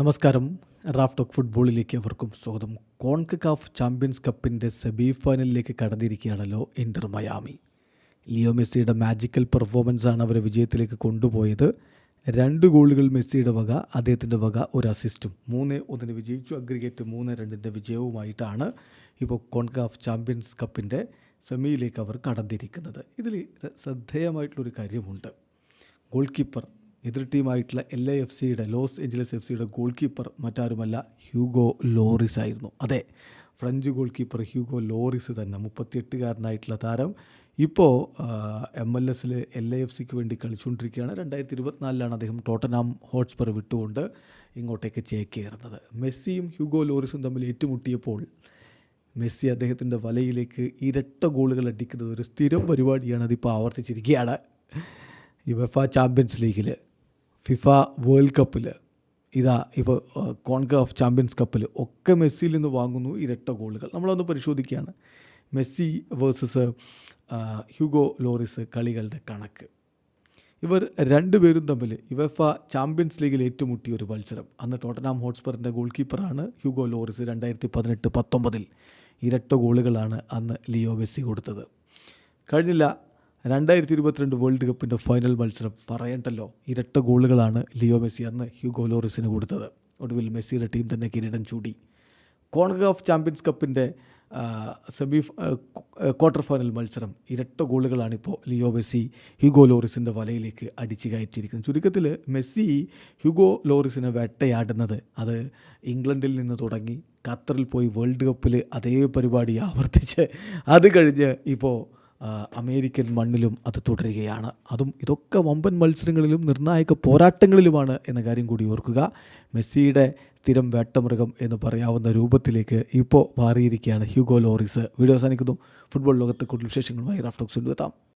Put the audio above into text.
നമസ്കാരം. Raf talk ഫുട്ബോളിലേക്ക് അവർക്കും സ്വാഗതം. കോൺകക്കാഫ് ചാമ്പ്യൻസ് കപ്പിന്റെ സെമി ഫൈനലിലേക്ക് കടന്നിരിക്കുകയാണല്ലോ ഇന്റർ മയാമി. ലിയോ മെസ്സിയുടെ മാജിക്കൽ പെർഫോമൻസാണ് അവരെ വിജയത്തിലേക്ക് കൊണ്ടുപോയത്. രണ്ട് ഗോളുകൾ മെസ്സിയുടെ വക അദ്ദേഹത്തിന്റെ വക ഒരു അസിസ്റ്റും. മൂന്ന് ഒന്നിന് വിജയിച്ചു. അഗ്രിഗേറ്റ് മൂന്ന് രണ്ടിന്റെ വിജയവുമായിട്ടാണ് ഇപ്പോൾ കോൺകാഫ് ചാമ്പ്യൻസ് കപ്പിന്റെ സെമിയിലേക്ക് അവർ കടന്നിരിക്കുന്നത്. ഇതിൽ ശ്രദ്ധേയമായിട്ടുള്ളൊരു കാര്യമുണ്ട്. ഗോൾ കീപ്പർ എതിർ ടീമായിട്ടുള്ള എൽ എ എഫ് സിയുടെ ലോസ് ഏഞ്ചലസ് എഫ് സിയുടെ ഗോൾ കീപ്പർ മറ്റാരുമല്ല ഹ്യൂഗോ ലോറിസ് ആയിരുന്നു. അതെ French goal keeper Hugo Lloris തന്നെ മുപ്പത്തിയെട്ടുകാരനായിട്ടുള്ള താരം. ഇപ്പോൾ എം എൽ എസിൽ എൽ ഐ എഫ് സിക്ക് വേണ്ടി കളിച്ചുകൊണ്ടിരിക്കുകയാണ്. രണ്ടായിരത്തി ഇരുപത്തിനാലിലാണ് അദ്ദേഹം ടോട്ടനാം ഹോട്ട്സ്പർ വിട്ടുകൊണ്ട് ഇങ്ങോട്ടേക്ക് ചേക്കേറുന്നത്. മെസ്സിയും ഹ്യൂഗോ ലോറിസും തമ്മിൽ ഏറ്റുമുട്ടിയപ്പോൾ മെസ്സി അദ്ദേഹത്തിന്റെ വലയിലേക്ക് ഇരട്ട ഗോളുകൾ അടിക്കുന്നത് ഒരു സ്ഥിരം പരിപാടിയാണ് അതിപ്പോൾ ആവർത്തിച്ചിരിക്കുകയാണ്. യുവഫ ചാമ്പ്യൻസ് ലീഗിൽ ഫിഫ വേൾഡ് കപ്പിൽ ഇതാ ഇപ്പോൾ കോൺകാഫ് ചാമ്പ്യൻസ് കപ്പിൽ ഒക്കെ മെസ്സിയിൽ നിന്ന് വാങ്ങുന്നു ഇരട്ട ഗോളുകൾ. നമ്മളൊന്ന് പരിശോധിക്കുകയാണ്. മെസ്സി വേഴ്സസ് ഹ്യൂഗോ ലോറിസ് കളികളുടെ കണക്ക്. ഇവർ രണ്ടുപേരും തമ്മിൽ യുവഫ ചാമ്പ്യൻസ് ലീഗിൽ ഏറ്റുമുട്ടിയ ഒരു മത്സരം. അന്ന് ടോട്ടനാം ഹോട്ട്സ്പറിന്റെ ഗോൾ കീപ്പറാണ് ഹ്യൂഗോ ലോറിസ് രണ്ടായിരത്തി പതിനെട്ട് പത്തൊമ്പതിൽ ഇരട്ട ഗോളുകളാണ് അന്ന് ലിയോ മെസ്സി കൊടുത്തത്. കഴിഞ്ഞില്ല രണ്ടായിരത്തി ഇരുപത്തിരണ്ട് വേൾഡ് കപ്പിന്റെ ഫൈനൽ മത്സരം പറയണ്ടല്ലോ. ഇരട്ട ഗോളുകളാണ് ലിയോ മെസ്സി അന്ന് ഹ്യൂഗോ ലോറിസിന് കൊടുത്തത്. ഒടുവിൽ മെസ്സിയുടെ ടീം തന്നെ കിരീടം ചൂടി. കോൺഗ്രാഫ് ചാമ്പ്യൻസ് കപ്പിന്റെ സെമി ക്വാർട്ടർ ഫൈനൽ മത്സരം ഇരട്ട ഗോളുകളാണിപ്പോൾ ലിയോ മെസ്സി ഹ്യൂഗോ ലോറിസിന്റെ വലയിലേക്ക് അടിച്ചു കയറ്റിയിരിക്കുന്നത്. ചുരുക്കത്തിൽ മെസ്സി ഹ്യൂഗോ ലോറിസിനെ വേട്ടയാടുന്നത് അത് ഇംഗ്ലണ്ടിൽ നിന്ന് തുടങ്ങി ഖത്തറിൽ പോയി വേൾഡ് കപ്പിൽ അതേ പരിപാടി ആവർത്തിച്ച് അത് കഴിഞ്ഞ് ഇപ്പോൾ അമേരിക്കൻ മണ്ണിലും അത് തുടരുകയാണ്. അതും ഇതൊക്കെ വമ്പൻ മത്സരങ്ങളിലും നിർണായക പോരാട്ടങ്ങളിലുമാണ് എന്ന കാര്യം കൂടി ഓർക്കുക. മെസ്സിയുടെ സ്ഥിരം വേട്ടമൃഗം എന്ന് പറയാവുന്ന രൂപത്തിലേക്ക് ഇപ്പോൾ മാറിയിരിക്കുകയാണ് ഹ്യൂഗോ ലോറിസ്. വീഡിയോ അവസാനിക്കുന്നു. ഫുട്ബോൾ ലോകത്തെ കൂടുതൽ വിശേഷങ്ങളുമായി റാഫ്റ്റോക്സ് കൊണ്ടുവെത്താം